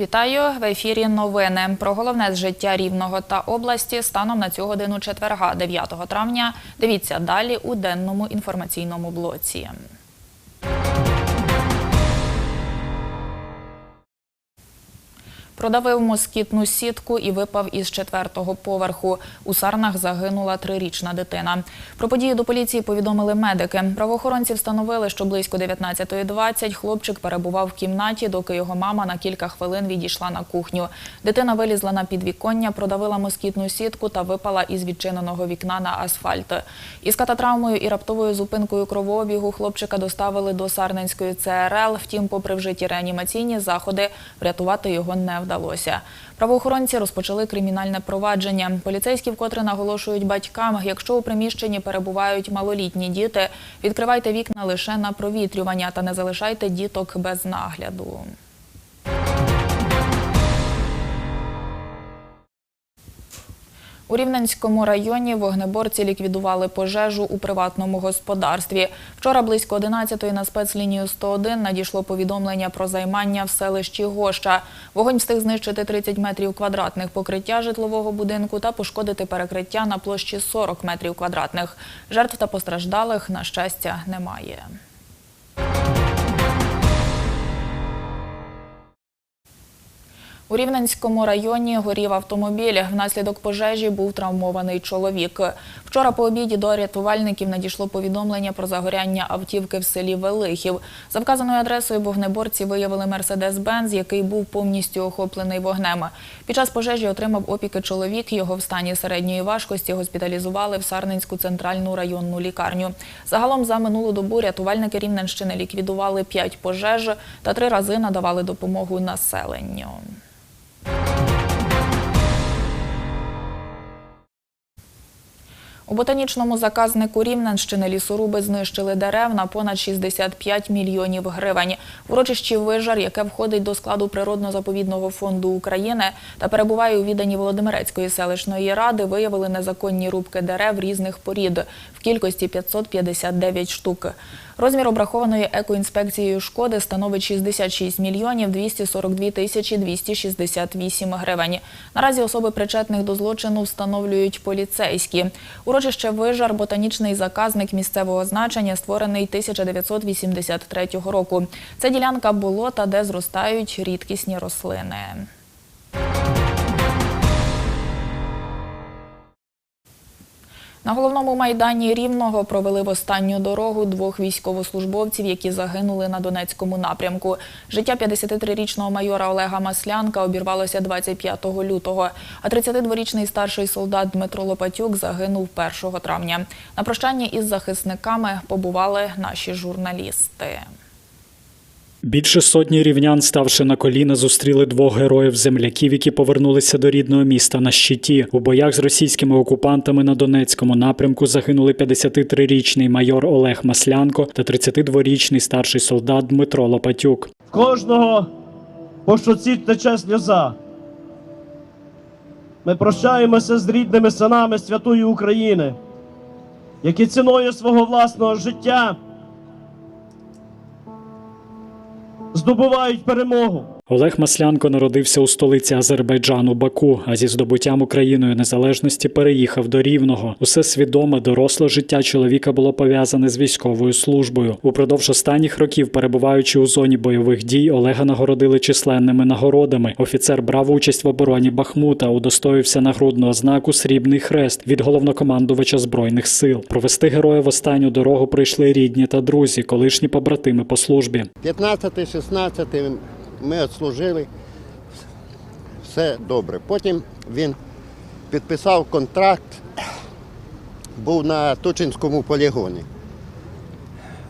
Вітаю в ефірі. Новини про головне з життя рівного та області станом на цю годину четверга, 9 травня. Дивіться далі у денному інформаційному блоці. Продавив москітну сітку і випав із четвертого поверху. У Сарнах загинула трирічна дитина. Про події до поліції повідомили медики. Правоохоронці встановили, що близько 19.20 хлопчик перебував в кімнаті, доки його мама на кілька хвилин відійшла на кухню. Дитина вилізла на підвіконня, продавила москітну сітку та випала із відчиненого вікна на асфальт. Із кататравмою і раптовою зупинкою кровообігу хлопчика доставили до Сарненської ЦРЛ. Втім, попри вжиті реанімаційні заходи, врятувати його не вдалося. Правоохоронці розпочали кримінальне провадження. Поліцейські вкотре наголошують батькам, якщо у приміщенні перебувають малолітні діти, відкривайте вікна лише на провітрювання та не залишайте діток без нагляду. У Рівненському районі вогнеборці ліквідували пожежу у приватному господарстві. Вчора близько 11-ї на спецлінію 101 надійшло повідомлення про займання в селищі Гоща. Вогонь встиг знищити 30 метрів квадратних покриття житлового будинку та пошкодити перекриття на площі 40 метрів квадратних. Жертв та постраждалих, на щастя, немає. У Рівненському районі горів автомобіль. Внаслідок пожежі був травмований чоловік. Вчора по обіді до рятувальників надійшло повідомлення про загоряння автівки в селі Велихів. За вказаною адресою вогнеборці виявили Мерседес-Бенз, який був повністю охоплений вогнем. Під час пожежі отримав опіки чоловік. Його в стані середньої важкості госпіталізували в Сарненську центральну районну лікарню. Загалом за минулу добу рятувальники Рівненщини ліквідували 5 пожеж та три рази надавали допомогу населенню. У ботанічному заказнику Рівненщини лісоруби знищили дерев на понад 65 мільйонів гривень. В урочищі Вижар, яке входить до складу природно-заповідного фонду України та перебуває у відданні Володимирецької селищної ради, виявили незаконні рубки дерев різних порід в кількості 559 штук. Розмір обрахованої екоінспекцією шкоди становить 66 мільйонів 242 тисячі 268 гривень. Наразі особи причетних до злочину встановлюють поліцейські. Урочище Вижар – ботанічний заказник місцевого значення, створений 1983 року. Це ділянка болота, де зростають рідкісні рослини. На головному майдані Рівного провели в останню дорогу двох військовослужбовців, які загинули на Донецькому напрямку. Життя 53-річного майора Олега Маслянка обірвалося 25 лютого, а 32-річний старший солдат Дмитро Лопатюк загинув 1 травня. На прощанні із захисниками побували наші журналісти. Більше сотні рівнян, ставши на коліна, зустріли двох героїв-земляків, які повернулися до рідного міста на щиті. У боях з російськими окупантами на Донецькому напрямку загинули 53-річний майор Олег Маслянко та 32-річний старший солдат Дмитро Лопатюк. Кожного по тече сльоза. Ми прощаємося з рідними синами святої України, які ціною свого власного життя здобувають перемогу. Олег Маслянко народився у столиці Азербайджану Баку, а зі здобуттям Україною незалежності переїхав до Рівного. Усе свідоме, доросле життя чоловіка було пов'язане з військовою службою. Упродовж останніх років, перебуваючи у зоні бойових дій, Олега нагородили численними нагородами. Офіцер брав участь в обороні Бахмута, удостоївся нагрудного знаку Срібний хрест від головнокомандувача збройних сил. Провести героя в останню дорогу прийшли рідні та друзі, колишні побратими по службі. 15-16 ми відслужили, все добре. Потім він підписав контракт, був на Тучинському полігоні.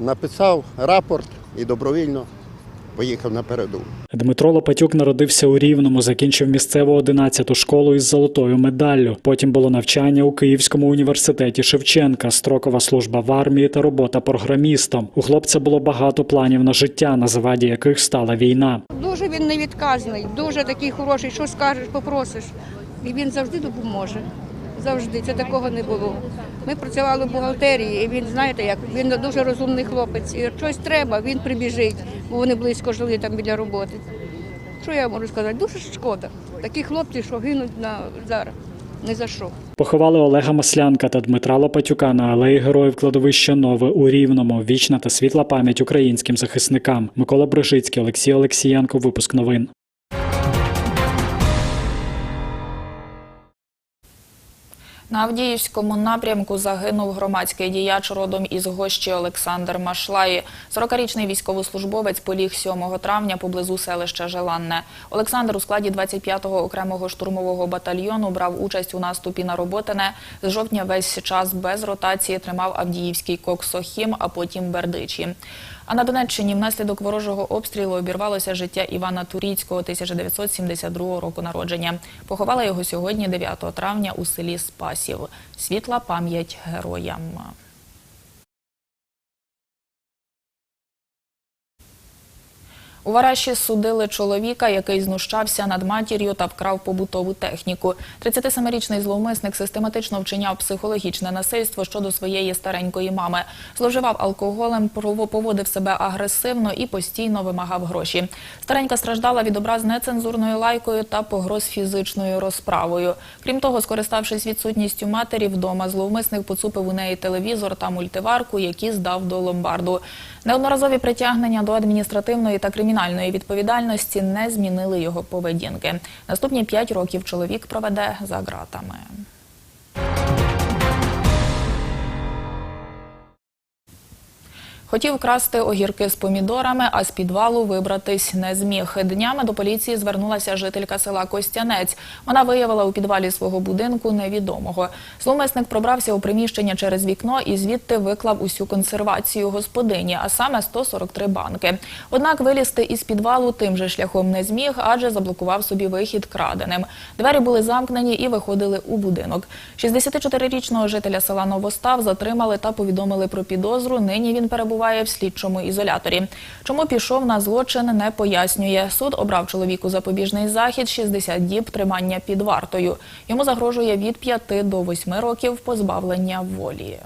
Написав рапорт і добровільно поїхав на передову. Дмитро Лопатюк народився у Рівному, закінчив місцеву 11-ту школу із золотою медаллю. Потім було навчання у Київському університеті Шевченка, строкова служба в армії та робота програмістом. У хлопця було багато планів на життя, на заваді яких стала війна. Дуже він невідказний, дуже такий хороший. Що скажеш, попросиш. І він завжди допоможе. Завжди це такого не було. Ми працювали в бухгалтерії, і він, знаєте, як він дуже розумний хлопець. І щось треба, він прибіжить, бо вони близько жили там біля роботи. Що я можу сказати? Дуже шкода. Такі хлопці, що гинуть на зараз. Не за що. Поховали Олега Маслянка та Дмитра Лопатюка на алеї героїв кладовища Нове у Рівному. Вічна та світла пам'ять українським захисникам. Микола Брижицький, Олексій Олексієнко. Випуск новин. На Авдіївському напрямку загинув громадський діяч родом із Гощі Олександр Машлаї. 40-річний військовослужбовець поліг 7 травня поблизу селища Желанне. Олександр у складі 25-го окремого штурмового батальйону брав участь у наступі на Роботине. З жовтня весь час без ротації тримав Авдіївський Коксохім, а потім Бердичі. А на Донеччині внаслідок ворожого обстрілу обірвалося життя Івана Туріцького 1972 року народження. Поховала його сьогодні, 9 травня, у селі Спасів. Світла пам'ять героям. У Вараші судили чоловіка, який знущався над матір'ю та вкрав побутову техніку. 37-річний зловмисник систематично вчиняв психологічне насильство щодо своєї старенької мами. Зловживав алкоголем, поводив себе агресивно і постійно вимагав гроші. Старенька страждала від образ нецензурною лайкою та погроз фізичною розправою. Крім того, скориставшись відсутністю матері вдома, зловмисник поцупив у неї телевізор та мультиварку, які здав до ломбарду. Неодноразові притягнення до адміністративної та кримінальної відповідальності не змінили його поведінки. Наступні п'ять років чоловік проведе за ґратами. Хотів красти огірки з помідорами, а з підвалу вибратись не зміг. Днями до поліції звернулася жителька села Костянець. Вона виявила у підвалі свого будинку невідомого. Зловмисник пробрався у приміщення через вікно і звідти виклав усю консервацію господині, а саме 143 банки. Однак вилізти із підвалу тим же шляхом не зміг, адже заблокував собі вихід краденим. Двері були замкнені і виходили у будинок. 64-річного жителя села Новостав затримали та повідомили про підозру. Нині він перебуває в слідчому ізоляторі. Чому пішов на злочин, не пояснює. Суд обрав чоловіку запобіжний захід 60 діб тримання під вартою. Йому загрожує від 5 до 8 років позбавлення волі.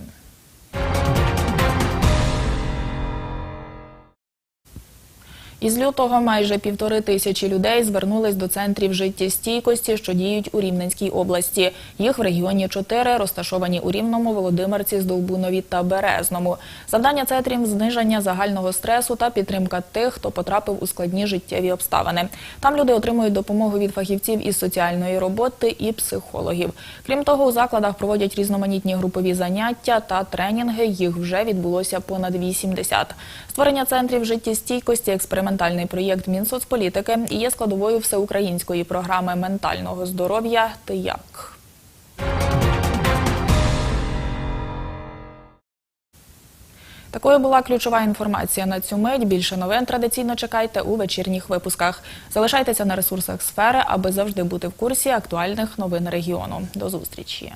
Із лютого майже півтори тисячі людей звернулись до центрів життєстійкості, що діють у Рівненській області. Їх в регіоні чотири, розташовані у Рівному, Володимирці, Здолбунові та Березному. Завдання центрів – зниження загального стресу та підтримка тих, хто потрапив у складні життєві обставини. Там люди отримують допомогу від фахівців із соціальної роботи і психологів. Крім того, у закладах проводять різноманітні групові заняття та тренінги. Їх вже відбулося понад 80. Створення центрів життєстійкості експериментальний проєкт Мінсоцполітики і є складовою всеукраїнської програми ментального здоров'я «Ти як?». Такою була ключова інформація на цю мить. Більше новин традиційно чекайте у вечірніх випусках. Залишайтеся на ресурсах сфери, аби завжди бути в курсі актуальних новин регіону. До зустрічі.